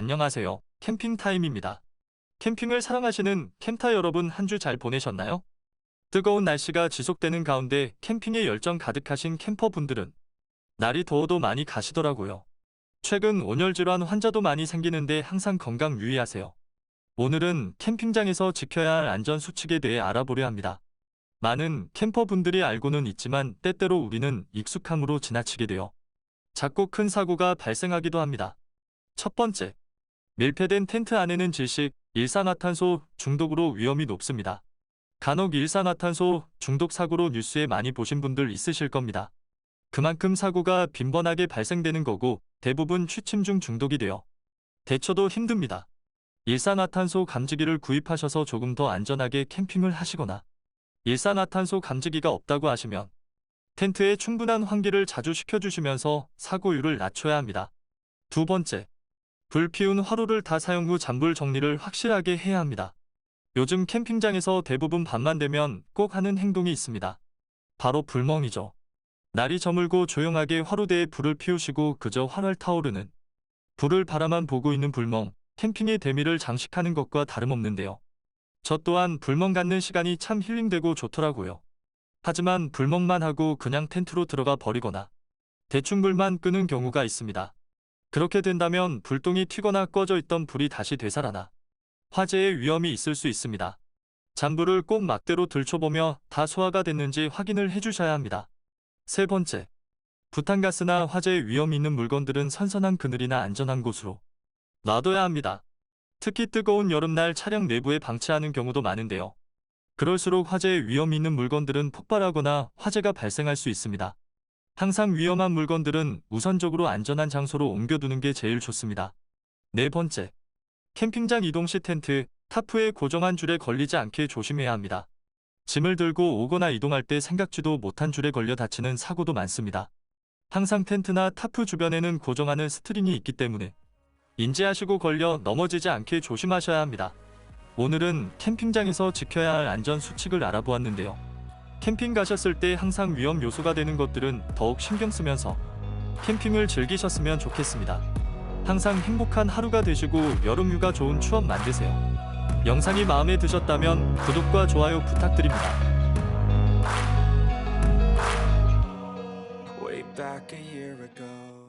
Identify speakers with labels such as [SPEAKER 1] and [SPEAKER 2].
[SPEAKER 1] 안녕하세요. 캠핑 타임입니다. 캠핑을 사랑하시는 캠타 여러분 한 주 잘 보내셨나요? 뜨거운 날씨가 지속되는 가운데 캠핑에 열정 가득하신 캠퍼분들은 날이 더워도 많이 가시더라고요. 최근 온열 질환 환자도 많이 생기는데 항상 건강 유의하세요. 오늘은 캠핑장에서 지켜야 할 안전 수칙에 대해 알아보려 합니다. 많은 캠퍼분들이 알고는 있지만 때때로 우리는 익숙함으로 지나치게 되어 작고 큰 사고가 발생하기도 합니다. 첫 번째, 밀폐된 텐트 안에는 질식, 일산화탄소 중독으로 위험이 높습니다. 간혹 일산화탄소 중독 사고로 뉴스에 많이 보신 분들 있으실 겁니다. 그만큼 사고가 빈번하게 발생되는 거고 대부분 취침 중 중독이 되어 대처도 힘듭니다. 일산화탄소 감지기를 구입하셔서 조금 더 안전하게 캠핑을 하시거나 일산화탄소 감지기가 없다고 하시면 텐트에 충분한 환기를 자주 시켜주시면서 사고율을 낮춰야 합니다. 두 번째, 불 피운 화로를 다 사용 후 잔불 정리를 확실하게 해야 합니다. 요즘 캠핑장에서 대부분 밤만 되면 꼭 하는 행동이 있습니다. 바로 불멍이죠. 날이 저물고 조용하게 화로대에 불을 피우시고 그저 활활 타오르는 불을 바라만 보고 있는 불멍, 캠핑의 대미를 장식하는 것과 다름없는데요. 저 또한 불멍 갖는 시간이 참 힐링되고 좋더라고요. 하지만 불멍만 하고 그냥 텐트로 들어가 버리거나 대충 불만 끄는 경우가 있습니다. 그렇게 된다면 불똥이 튀거나 꺼져 있던 불이 다시 되살아나 화재의 위험이 있을 수 있습니다. 잔불을 꼭 막대로 들춰보며 다 소화가 됐는지 확인을 해주셔야 합니다. 세 번째, 부탄가스나 화재의 위험이 있는 물건들은 선선한 그늘이나 안전한 곳으로 놔둬야 합니다. 특히 뜨거운 여름날 차량 내부에 방치하는 경우도 많은데요. 그럴수록 화재의 위험이 있는 물건들은 폭발하거나 화재가 발생할 수 있습니다. 항상 위험한 물건들은 우선적으로 안전한 장소로 옮겨두는 게 제일 좋습니다. 네 번째, 캠핑장 이동 시 텐트, 타프에 고정한 줄에 걸리지 않게 조심해야 합니다. 짐을 들고 오거나 이동할 때 생각지도 못한 줄에 걸려 다치는 사고도 많습니다. 항상 텐트나 타프 주변에는 고정하는 스트링이 있기 때문에 인지하시고 걸려 넘어지지 않게 조심하셔야 합니다. 오늘은 캠핑장에서 지켜야 할 안전 수칙을 알아보았는데요. 캠핑 가셨을 때 항상 위험 요소가 되는 것들은 더욱 신경 쓰면서 캠핑을 즐기셨으면 좋겠습니다. 항상 행복한 하루가 되시고 여름 휴가 좋은 추억 만드세요. 영상이 마음에 드셨다면 구독과 좋아요 부탁드립니다.
[SPEAKER 2] Back a year ago